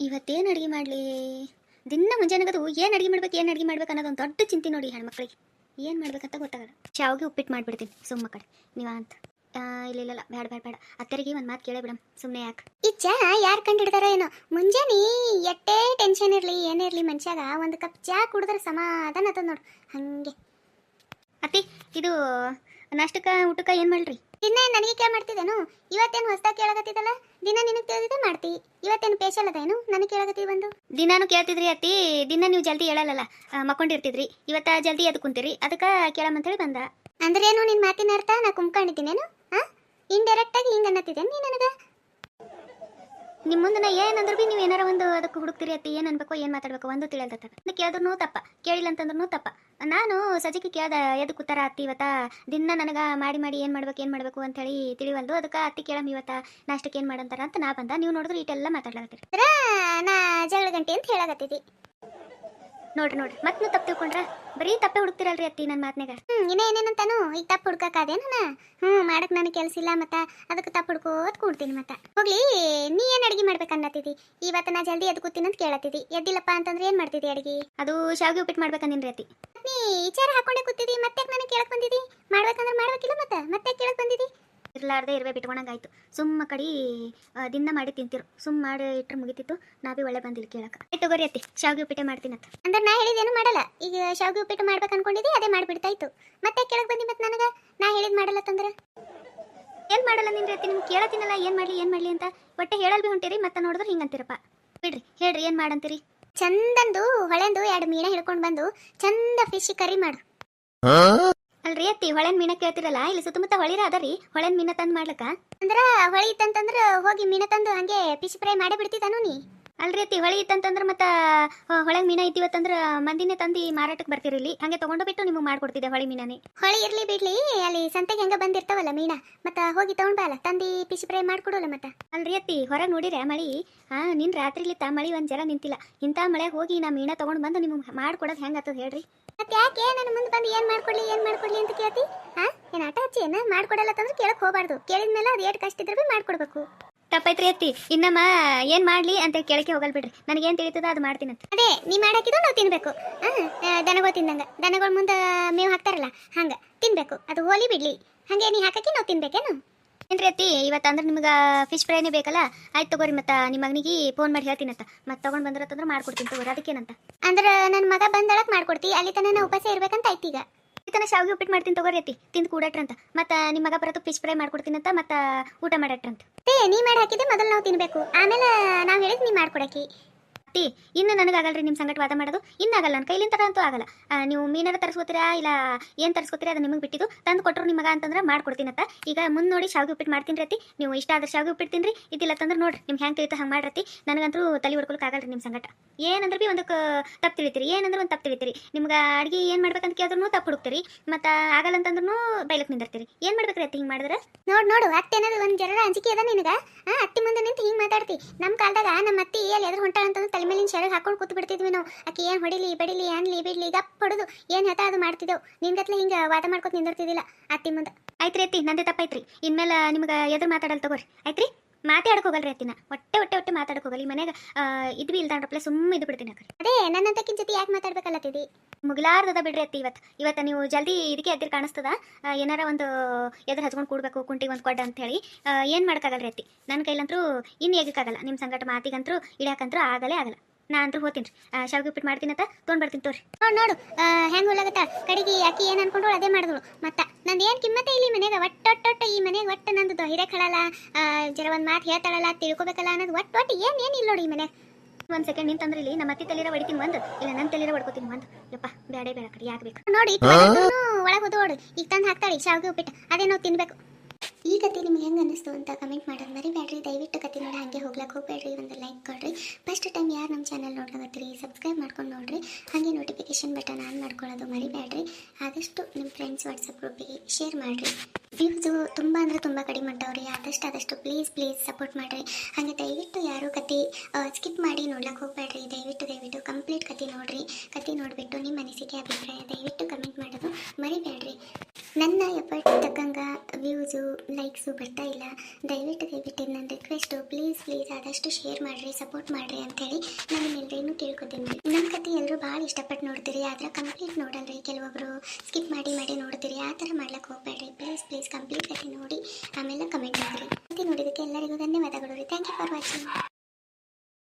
ಇವತ್ತೇನು ಅಡುಗೆ ಮಾಡಲಿ? ದಿನ ಮುಂಜಾನೆಗದು ಏನು ಅಡುಗೆ ಮಾಡ್ಬೇಕು ಏನು ಅಡುಗೆ ಮಾಡ್ಬೇಕು ಅನ್ನೋದು ಒಂದು ದೊಡ್ಡ ಚಿಂತೆ ನೋಡಿ ಹೆಣ್ಮಕ್ಳಿಗೆ. ಏನು ಮಾಡ್ಬೇಕಂತ ಗೊತ್ತಾಗಲ್ಲ. ಶಾವಿಗೆ ಉಪ್ಪಿಟ್ಟು ಮಾಡಿಬಿಡ್ತೀನಿ. ಸುಮ್ಮ ಕಡೆ. ನೀವ ಅಂತ ಇಲ್ಲ ಇಲ್ಲ ಬೇಡ ಬೇಡ ಬೇಡ ಅತ್ತರಿಗೆ ಒಂದು ಮಾತು ಕೇಳೇ ಬಿಡಮ್. ಸುಮ್ಮನೆ ಯಾಕೆ? ಈ ಚಾ ಯಾರು ಕಂಡಿಡ್ತಾರೋ ಏನೋ. ಮುಂಜಾನೆ ಎಟ್ಟೇ ಟೆನ್ಷನ್ ಇರಲಿ ಏನೇ ಇರಲಿ ಮನುಷ್ಯಾಗ ಒಂದು ಕಪ್ ಚಾ ಕುಡಿದ್ರೆ ಸಮಾಧಾನ ಆತದ ನೋಡು. ಹಾಗೆ. ಅತ್ತಿ ಇದು ನಾಷ್ಟಕ್ಕ ಊಟಕ್ಕೆ ಏನು ಮಾಡ್ರಿ? ದಿನ ನನಗೆ ಕೇಳ ಮಾಡ್ತಿದ್ದೇನು? ಇವತ್ತೇನು ಹೊಸ್ದಾಗಿ ಕೇಳಕತ್ತಿದ್ದಲ್ಲ? ದಿನ ನಿನಗೆ ತಿಳಿದಿದ್ದೆ ಮಾಡ್ತಿ. ಇವತ್ತೇನು ಪೇಶಲ್ ಅದೇನು? ನನಗೆ ಕೇಳಕತ್ತಿ ಬಂದು. ದಿನಾನು ಕೇಳ್ತಿದ್ರಿ ಅತ್ತಿ. ದಿನ ನೀವು ಜಲ್ದಿ ಹೇಳಲ್ಲ ಮಕ್ಕೊಂಡಿರ್ತಿದ್ರಿ. ಇವತ್ತ ಜಲ್ದಿ ಅದು ಕುಂತೀರಿ. ಅದಕ್ಕೆ ಕೇಳಮಂತೇಳಿ ಬಂದ. ಅಂದ್ರೇನು ನಿನ್ನ ಮಾತಿನ ಅರ್ಥ? ನಾ ಕುಮ್ಕೊಂಡಿದ್ದೀನೇನು ಹಾಂ ಇಂಡೈರೆಕ್ಟ್ ಆಗಿ ಹಿಂಗೆ ಅನ್ನತ್ತಿದ್ದೇನೆ ನೀ ನನಗೆ? ನಿಮ್ಮ ಮುಂದೆ ನಾ ಏನಂದ್ರೆ ಭೀ ನೀವು ಏನಾರ ಒಂದು ಅದಕ್ಕೆ ಹುಡುಕ್ತಿರಿ ಅತ್ತಿ. ಏನು ಅನ್ಬೇಕು ಏನು ಮಾತಾಡ್ಬೇಕು ಒಂದು ತಿಳಿಯಲ್ತದ ನಾ ಕೇಳಿದ್ರು ತಪ್ಪ. ಕೇಳಿಲ್ಲ ಅಂತಂದ್ರೂ ತಪ್ಪ. ನಾನು ಸಜ್ಜಿಗೆ ಕೇಳ್ದ ಎದಕ್ಕೆ ಕೂತಾರ ಅತ್ತಿ ಇವತ್ತ? ದಿನ ನನಗೆ ಮಾಡಿ ಮಾಡಿ ಏನು ಮಾಡ್ಬೇಕು ಏನು ಮಾಡ್ಬೇಕು ಅಂತ ಹೇಳಿ ತಿಳಿವಲ್ದು. ಅದಕ್ಕೆ ಅತ್ತಿ ಕೇಳಮ್ ಇವತ್ತ ನಾಷ್ಟಕ್ಕೆ ಏನು ಮಾಡಂತಾರ ಅಂತ ನಾ ಬಂದ. ನೀವು ನೋಡಿದ್ರೆ ಇಟೆಲ್ಲ ಮಾತಾಡ್ಲಾಗತ್ತೀರಿ ನಾ ಜಗಳ ಗಂಟೆ ಅಂತ ಹೇಳಾಗತ್ತಿದ್ದಿ ನೋಡ್ರಿ ನೋಡ್ರಿ. ಮತ್ತೆ ನೀವು ತಪ್ಪು ತಿಳ್ಕೊಂಡ್ರ? ಬರೀ ತಪ್ಪೆ ಹುಡುಕ್ತಿರಲ್ರಿ ಅತ್ತಿ ನನ್ನ ಮಾತನಾಗ ಹ್ಞೂ ಇನ್ನೇ ಏನೇನಂತಾನು ಈಗ ತಪ್ಪು ನಾನು? ಹ್ಞೂ ಮಾಡಕ್ಕೆ ನನಗೆ ಕೆಲಸ ಇಲ್ಲ ಮತ್ತ. ಅದಕ್ಕೆ ತಪ್ಪು ಹುಡ್ಕೋತ್ ಕೂಡ್ತೀನಿ ಮತ್ತ. ಹೋಗ್ಲಿ ನೀ ಏನು ಅಡಿಗೆ ಮಾಡ್ಬೇಕು ಅನ್ನತ್ತಿದ್ದಿ ಇವತ್ತು ನಾ ಜಲ್ದಿ ಎದ್ದು ಕೂತೀನಿ ಅಂತ ಕೇಳತ್ತಿದ್ದಿ ಎದ್ದಿಲ್ಲಪ್ಪ ಅಂತಂದ್ರೆ ಏನು ಮಾಡ್ತಿದ್ದಿ ಅಡಿಗೆ? ಅದು ಶಾವಿಗೆ ಉಪ್ಪಿಟ್ಟು ಮಾಡ್ಬೇಕಂದಿನ್ರಿ ಅತ್ತಿ. ನೀ ವಿಚಾರ ಹಾಕೊಂಡೆ ಕೂತಿದ್ದಿ, ಮತ್ತೆ ನನಗೆ ಕೇಳಕ್ ಬಂದಿದ್ದಿ? ಮಾಡ್ಬೇಕಂದ್ರೆ ಮಾಡ್ಬೇಕಿಲ್ಲ ಮತ್ತೆ ಮತ್ತೆ ಕೇಳಕ್ ಬಂದಿದ್ದಿ? ಇರ್ಲಾರ್ದೆ ಇರುವೆ ಬಿಟ್ಕೊಂಡಂಗಾಯ್ತು ಸುಮ್ಮ ಕಡಿ ದಿನ ಮಾಡಿ ತಿಂತಿರು. ಸುಮ್ಮ ಮಾಡಿ ಇಟ್ರೆ ಮುಗಿತಿತ್ತು. ನಾ ಒಳ್ಳೆ ಬಂದಿಲ್ಲ ಕೇಳಕ. ಆಯ್ತು ತಗೋರಿ ಅತ್ತಿ, ಶಾವಿಗೆ ಉಪ್ಪಿಟ್ಟೆ ಅಂತ ಅಂದ್ರೆ ನಾ ಹೇಳಿದೇನು ಮಾಡಲ್ಲ. ಈಗ ಶಾವಿಗೆ ಉಪ್ಪಿಟ್ಟು ಮಾಡ್ಬೇಕು ಅನ್ಕೊಂಡಿದ್ದೆ, ಅದೇ ಮಾಡ್ಬಿಡ್ತಾಯ್ತು. ಮತ್ತೆ ಕೇಳಕ್ ಬಂದಿ ಮತ್ತೆ ನನಗೆ? ನಾ ಹೇಳಿದ್ ಮಾಡಲ್ಲ ತಂದ್ರೆ. ಏನ್ ಮಾಡಲ್ಲ ನಿನ್ರಿ ಅತ್ತಿ, ನಿಮ್ಗೆ ಕೇಳತ್ತಿನಲ್ಲ ಏನ್ ಮಾಡ್ಲಿ ಏನ್ ಮಾಡ್ಲಿ ಅಂತ. ಒಟ್ಟೆ ಹೇಳಲ್ ಬಿ ಹೊಂಟಿರಿ, ಮತ್ತೆ ನೋಡಿದ್ರೆ ಹಿಂಗಂತೀರಪ್ಪ ಬಿಡ್ರಿ, ಹೇಳ್ರಿ, ಏನ್ ಮಾಡಂತೀರಿ? ಚಂದಂದು ಹೊಳೆಂದು ಎರಡು ಮೀನ ಹಿಡ್ಕೊಂಡು ಬಂದು ಚಂದ ಫಿಶ್ ಕರಿ ಮಾಡು. ಅಲ್ರಿ ಅತ್ತಿ ಹೊಳೆನ್ ಮೀನ ಕೇಳ್ತಿರಲ್ಲ? ಇಲ್ಲಿ ಸುತ್ತಮುತ್ತ ಹೊಳಿರ ಅದರಿ ಹೊಳೆನ್ ಮೀನ ತಂದ್ ಮಾಡ್ಲಕ್ಕ? ಅಂದ್ರ ಹೊಳಿ ಇತ್ತಂತಂದ್ರ ಹೋಗಿ ಮೀನ ತಂದು ಹಂಗೆ ಫಿಶ್ ಫ್ರೈ ಮಾಡಿ ಬಿಡ್ತಿದ್ದಾನು ನೀ. ಅಲ್ರಿ ಅತ್ತಿ ಹೊಳಿ ಇತ್ತಂತಂದ್ರ ಮತ್ತ ಹೊಳೆ ಮೀನ ಇತ್ತಿವತ್ತಂದ್ರ ಮಂದಿನೇ ತಂದಿ ಮಾರಾಟಕ್ಕೆ ಬರ್ತೀರಿ ಇಲ್ಲಿ. ಹಂಗೆ ತಗೊಂಡು ಬಿಟ್ಟು ನಿಮಗೆ ಮಾಡ್ಕೊಡ್ತಿದ್ದೆ ಹೊಳಿ ಮೀನನೇ. ಹೊಳಿ ಇರ್ಲಿ ಬಿಡ್ಲಿ ಅಲ್ಲಿ ಸಂತೆಗೆ ಹೆಂಗ ಬಂದಿರ್ತಾವಲ್ಲ ಮೀನ. ಮತ್ತ ಹೋಗಿ ತಗೊಂಡ್ ಬಾಲ ತಂದಿ ಫಿಶ್ ಫ್ರೈ ಮಾಡ್ಕೊಡೋಲ್ಲ ಮತ್ತ. ಅಲ್ರಿ ಅತ್ತಿ ಹೊರಗೆ ನೋಡಿರ ಮಳಿ ಹಾ ನಿನ್ ರಾತ್ರಿಲಿತ್ತ ಮಳಿ ಒಂದ್ ಜರ ನಿಂತಿಲ್ಲ. ಇಂಥ ಮಳೆ ಹೋಗಿ ನಾ ಮೀನ ತಗೊಂಡ್ ಬಂದು ನಿಮ್ಗೆ ಮಾಡ್ಕೊಡೋದು ಹೆಂಗಾತದ ಹೇಳ್ರಿ. ಮತ್ತೆ ಯಾಕೆ ನನ್ನ ಮುಂದೆ ಬಂದು ಏನ್ ಮಾಡ್ಕೊಡ್ಲಿ ಏನ್ ಮಾಡ್ಕೊಡ್ಲಿ ಅಂತ ಕೇಳ್ತಿ? ಹಾ ಏನ್ ಆಟ ಹಚ್ಚಿ ಏನ ಮಾಡ್ಕೊಡಲ್ಲ ಅಂತಂದ್ರೆ ಕೇಳಕ್ ಹೋಗ್ಬಾರ್ದು. ಕೇಳಿದ್ಮೇಲೆ ಅದು ಏಟ್ ಕಷ್ಟ ಇದ್ರೆ ಮಾಡ್ಕೊಡ್ಬೇಕು. ತಪ್ಪೈತ್ರಿ ಅತ್ತಿ. ಇನ್ನಮ್ಮ ಏನ್ ಮಾಡ್ಲಿ ಅಂತ ಕೇಳಕ್ಕೆ ಹೋಗಲ್ ಬಿಡ್ರಿ. ನನಗೇನ್ ತಿಳಿತದ ಅದು ಮಾಡ್ತೀನಿ ಅಂತ. ಅದೇ ನೀ ಮಾಡಾಕಿದ್ದು ನಾವು ತಿನ್ಬೇಕು. ದನಗಳು ತಿಂದಂಗ. ದನಗಳ ಮುಂದೆ ಮೇವು ಹಾಕ್ತಾರಲ್ಲ ಹಂಗ. ತಿನ್ಬೇಕು. ಅದು ಹೋಲಿ ಬಿಡ್ಲಿ. ಹಂಗೆ ನೀ ಹಾಕಕ್ಕೆ ನಾವು ತಿನ್ಬೇಕೇನು? ಏನ್ರಿ ಅತ್ತಿ ಇವತ್ತು ಅಂದ್ರೆ ನಿಮ್ಗೆ ಫಿಶ್ ಫ್ರೈನೇ ಬೇಕಲ್ಲ? ಆಯ್ತು ತಗೋರಿ ಮತ್ತೆ ನಿಮ್ಮ ಮಗನಿಗೆ ಫೋನ್ ಮಾಡಿ ಹೇಳ್ತೀನಂತ. ಮತ್ತೆ ತಗೊಂಡ್ ಬಂದ್ರತ್ತಂದ್ರೆ ಮಾಡ್ಕೊಡ್ತೀನಿ ತಗೋರಿ. ಅದಕ್ಕೇನಂತ? ಅಂದ್ರೆ ನನ್ನ ಮಗ ಬಂದಳಕ್ ಮಾಡ್ಕೊಡ್ತಿ. ಅಲ್ಲಿ ತನ ಉಪಾಸ ಉಪವಾಸ ಇರ್ಬೇಕಂತ ಆಯ್ತು ಈಗ. ತನ ಶಾವಿಗೆ ಉಪ್ಪಿಟ್ಟು ಮಾಡ್ತೀನಿ ತಗೋರಿ ಅತ್ತಿ ತಿಂದು ಕೂಡಟ್ರಂತ. ಮತ್ತೆ ನಿಮ್ಮ ಮಗ ಬರತ್ತು ಫಿಶ್ ಫ್ರೈ ಮಾಡ್ಕೊಡ್ತೀನಂತ ಮತ್ತೆ ಊಟ ಮಾಡಟ್ರಂತ. ಏ, ನೀ ಮಾಡಿ ಹಾಕಿದ್ರೆ ಮೊದಲು ನಾವು ತಿನ್ಬೇಕು. ಆಮೇಲೆ ನಾವು ಹೇಳಿದ್ ನೀ ಮಾಡ್ಕೊಡಕಿ ಅತ್ತಿ ಇನ್ನು ನನಗಾಗಲ್ರಿ ನಿಮ್ಮ ಸಂಗಟ ವಾದ ಮಾಡೋದು. ಇನ್ನಾಗಲ್ಲ ನನ್ನ ಕೈಲಿಂದ ಅಂತೂ ಆಗಲ್ಲ. ನೀವು ಮೀನಾರ ತರಿಸ್ಕೋತೀರಾ, ಇಲ್ಲ ಏನು ತರಿಸ್ಕೋತೀರಾ ಅದು ನಿಮಗೆ ಬಿಟ್ಟಿದ್ದು, ತಂದು ಕೊಟ್ಟರು ನಿಮಗ ಅಂತಂದ್ರೆ ಮಾಡ್ಕೊಡ್ತೀನತ್ತ. ಈಗ ಮುಂದೆ ನೋಡಿ ಶಾವಿಗೆ ಉಪ್ಪಿಟ್ಟು ಮಾಡ್ತೀನಿ ರೀ ನೀವು ಇಷ್ಟ ಆದ್ರೆ ಶಾವಿಗೆ ಉಪ್ಪಿಟ್ಟು ತಿನ್ರಿ ಇದಿಲ್ಲ ತಂದ್ರೆ ನೋಡ್ರಿ ನಿಮ್ಗೆ ಹೆಂಗೆ ತಿಳಿತ ಹಂಗೆ ಮಾಡ್ರತಿ ನನಗಂತೂ ತಲೆ ಆಗಲ್ರಿ ನಿಮ್ಮ ಸಂಗಟ. ಏನಂದ್ರೆ ಬಿ ಒಂದು ತಪ್ಪು ತಿಳಿತೀರಿ, ಏನಂದ್ರೆ ಒಂದು ತಪ್ಪು ತಿಳಿತೀರಿ. ನಿಮ್ಗೆ ಅಡುಗೆ ಏನು ಮಾಡ್ಬೇಕಂತ ಕೇಳಿದ್ರು ತಪ್ಪು ಹುಡುಕ್ತೀರಿ, ಮತ್ತು ಆಗಲ್ಲ ಅಂತಂದ್ರೂ ಬೈಲಕ್ಕೆ ನಿಂದಿರ್ತೀರಿ. ಏನು ಮಾಡ್ಬೇಕ್ರಿ ಅತ್ತಿ ಹಿಂಗೆ ಮಾಡಿದ್ರೆ? ನೋಡಿ ನೋಡು ಅತ್ತೆ ಒಂದು ಜರ ಅಂಜಿಕೆ ಅದ ನಿನಗ? ಅತ್ತಿ ಮುಂದೆ ನಿಂತು ಹಿಂಗೆ ಮಾತಾಡ್ತಿ. ನಮ್ಮ ಕಾಲದಾಗ ನಮ್ಮ ಅತ್ತಿ ಅಲ್ಲಿ ಎದುರು ಹೊಂಟಾಳ ಅಂತಂದ್ರೆ ತಲೆ ಮೇಲಿನ ಶರಗ್ ಹಾಕೊಂಡು ಕೂತ್ ಬಿಡ್ತಿದ್ವಿ ನಾವು. ಆಕೆ, ಏನು ಹೊಡಿಲಿ, ಬಡಿಲಿ, ಅನ್ಲಿ, ಬಿಡ್ಲಿ, ಗಪ್ ಹೊಡೆದು. ಏನು ಹೇಳ್ತಾ ಅದು ಮಾಡ್ತಿದ್ದೆವು ನಿನ್ಗತ್ಲೆ ಹಿಂಗೆ ವಾದ ಮಾಡ್ಕೊತ ನಿಂದಿರ್ತಿದ್ದಿಲ್ಲ ಅತ್ತಿ ಮುಂದೆ. ಆಯ್ತ್ರಿ ಅತ್ತಿ, ನಂದು ತಪ್ಪಾಯ್ತ್ರಿ. ಇನ್ಮೇಲೆ ನಿಮ್ಗೆ ಎದುರು ಮಾತಾಡಲ್ ತಗೋರಿ. ಆಯ್ತ್ರಿ? ಮಾತಾಡ್ಕೋಗಲ್ರಿ ಅತ್ತಿನ. ಒಟ್ಟೆ ಒಟ್ಟೆ ಒಟ್ಟೆ ಮಾತಾಡ್ಕೋಗಲಿ ಮನೆಗೆ ಇದ್ವಿ ಇಲ್ದಾಂಡ್ರಪ್ಲೆ ಸುಮ್ಮ ಇದು ಬಿಡ್ತೀನಿ ಅದೇ ನನ್ನಂತಕ್ಕಿನ ಜೊತೆ ಯಾಕೆ ಮಾತಾಡ್ಬೇಕಲ್ಲತ್ತಿದಿ? ಮುಗಿಲಾರ್ದದ ಬಿಡ್ರಿ ಅತ್ತಿ ಇವತ್ತು ಇವತ್ತು ನೀವು ಜಲ್ದಿ ಇದಕ್ಕೆ ಎದ್ದಿರ್ ಕಾಣಿಸ್ತದ? ಏನಾರ ಒಂದು ಎದುರು ಹಚ್ಕೊಂಡು ಕೂಡ್ಬೇಕು ಕುಂಟಿಗೆ ಒಂದು ಕೊಡ್ಡ ಅಂತ ಹೇಳಿ. ಏನು ಮಾಡೋಕ್ಕಾಗಲ್ರಿ ಅತ್ತಿ? ನನ್ನ ಕೈಲಂತರೂ ಇನ್ನು ಎಗಕ್ಕಾಗಲ್ಲ ನಿಮ್ಮ ಸಂಗಟ ಮಾತಿಗಂತರೂ ಇಡ್ಯಾಕಂತರೂ ಆಗಲೇ ಆಗಲ್ಲ. ನಾ ಅಂತೂ ಹೋತೀನಿ ಶಾವಿಗೆ ಉಪ್ಪಿಟ್ಟು ತೊಗೊಂಡು ಬರ್ತೀನಿ ತೋರಿ. ನೋಡು ನೋಡು. ಹೆಂಗೆ ಹೋಲಾಗತ್ತ ಕಡೆಗೆ ಆಕಿ ಏನು ಅನ್ಕೊಂಡ್ರು ಅದೇ ಮಾಡಿದ್ರು ಮತ್ತೆ ನಂದು ಏನು ಕಿಮ್ಮತ್ತೆ ಇಲ್ಲಿ ಮನೆಗೆ ಒಟ್ಟೊಟ್ಟೊಟ್ಟು ಈ ಮನೆಗೆ ಒಟ್ಟು ನಂದು ಹಿರೇಕಳಲ್ಲ ಜರ ಒಂದು ಮಾತು ಹೇಳ್ತಾಳಲ್ಲ, ತಿಳ್ಕೊಬೇಕಲ್ಲ ಅನ್ನೋದು ಒಟ್ಟು ಒಟ್ಟು ಏನು ಏನು ಇಲ್ಲ ನೋಡಿ ಈ ಮನೆಗೆ ಒಂದ್ ಸೆಕೆಂಡ್ ನಿಂತಂದ್ರೆ ಇಲ್ಲಿ ನಮ್ಮ ಅತ್ತಿ ತಲೆರ ಹೊಡಿತೀನಿ ಒಂದು ಇಲ್ಲ ನನ್ನ ತಲೆರ ಹೊಡ್ಕೋತೀನಿ ಒಂದು ಯಪ್ಪ ಬೇಡ ಬೇಡ ಕಡೆ ಯಾಕೆ ಬೇಕು? ನೋಡಿ ಒಳಗೆ ಹೋದೋಡು ಈಗ ತಂದು ಹಾಕ್ತಾಳೆ ಶಾವಿಗೆ ಉಪ್ಪಿಟ್ಟು. ಅದೇ ನಾವು ತಿನ್ಬೇಕು. ಈ ಕತೆ ನಿಮ್ಗೆ ಹೆಂಗೆ ಅನ್ನಿಸ್ತು ಅಂತ ಕಮೆಂಟ್ ಮಾಡೋದು ಮರಿಬೇಡ್ರಿ. ದಯವಿಟ್ಟು ಕತೆ ನೋಡಿ ಹಾಗೆ ಹೋಗ್ಲಕ್ಕೆ ಹೋಗ್ಬೇಡ್ರಿ. ಒಂದು ಲೈಕ್ ಕೊಡ್ರಿ. ಫಸ್ಟ್ ಟೈಮ್ ಯಾರು ನಮ್ಮ ಚಾನಲ್ ನೋಡ್ಲಾಗತ್ತೀರಿ ಸಬ್ಸ್ಕ್ರೈಬ್ ಮಾಡ್ಕೊಂಡು ನೋಡ್ರಿ. ಹಾಗೆ ನೋಟಿಫಿಕೇಶನ್ ಬಟನ್ ಆನ್ ಮಾಡ್ಕೊಳ್ಳೋದು ಮರಿಬೇಡ್ರಿ. ಆದಷ್ಟು ನಿಮ್ಮ ಫ್ರೆಂಡ್ಸ್ ವಾಟ್ಸಪ್ ಗ್ರೂಪಿಗೆ ಶೇರ್ ಮಾಡಿರಿ. ವ್ಯೂಸು ತುಂಬ ಅಂದರೆ ತುಂಬ ಕಡಿಮೆ ಹೊಂಟವ್ರಿ ಆದಷ್ಟು ಆದಷ್ಟು ಪ್ಲೀಸ್ ಪ್ಲೀಸ್ ಸಪೋರ್ಟ್ ಮಾಡಿರಿ. ಹಾಗೆ ದಯವಿಟ್ಟು ಯಾರೂ ಕತೆ ಸ್ಕಿಪ್ ಮಾಡಿ ನೋಡ್ಲಕ್ಕೆ ಹೋಗ್ಬೇಡ್ರಿ. ದಯವಿಟ್ಟು ದಯವಿಟ್ಟು ಕಂಪ್ಲೀಟ್ ಕತೆ ನೋಡಿರಿ. ಕತೆ ನೋಡಿಬಿಟ್ಟು ನಿಮ್ಮ ಅನಿಸಿಕೆ, ಅಭಿಪ್ರಾಯ ದಯವಿಟ್ಟು ಕಮೆಂಟ್ ಮಾಡೋದು ಮರಿಬೇಡ್ರಿ. ನನ್ನ ದಯವಿಟ್ಟು ದಯವಿಟ್ಟು ನನ್ನ ರಿಕ್ವೆಸ್ಟು ಪ್ಲೀಸ್ ಪ್ಲೀಸ್ ಆದಷ್ಟು ಶೇರ್ ಮಾಡಿರಿ ಸಪೋರ್ಟ್ ಮಾಡಿರಿ ಅಂತೇಳಿ ನಾನು ನಿಮ್ಮೆಲ್ಲರೂ ಕೇಳ್ಕೊತೀನಿ ನನ್ನ ಕತೆ ಎಲ್ಲರೂ ಭಾಳ ಇಷ್ಟಪಟ್ಟು ನೋಡ್ತೀರಿ, ಆದರೆ ಕಂಪ್ಲೀಟ್ ನೋಡಲ್ರಿ. ಕೆಲವೊಬ್ರು ಸ್ಕಿಪ್ ಮಾಡಿ ಮಾಡಿ ನೋಡ್ತೀರಿ, ಆ ಥರ ಮಾಡ್ಲಿಕ್ಕೆ ಹೋಗ್ಬೇಡ್ರಿ. ಪ್ಲೀಸ್ ಪ್ಲೀಸ್ ಕಂಪ್ಲೀಟ್ ಕತೆ ನೋಡಿ, ಆಮೇಲೆ ಕಮೆಂಟ್ ಮಾಡಿರಿ. ಕತೆ ನೋಡಿದ್ದಕ್ಕೆ ಎಲ್ಲರಿಗೂ ಧನ್ಯವಾದಗಳು ರೀ. Thank you for watching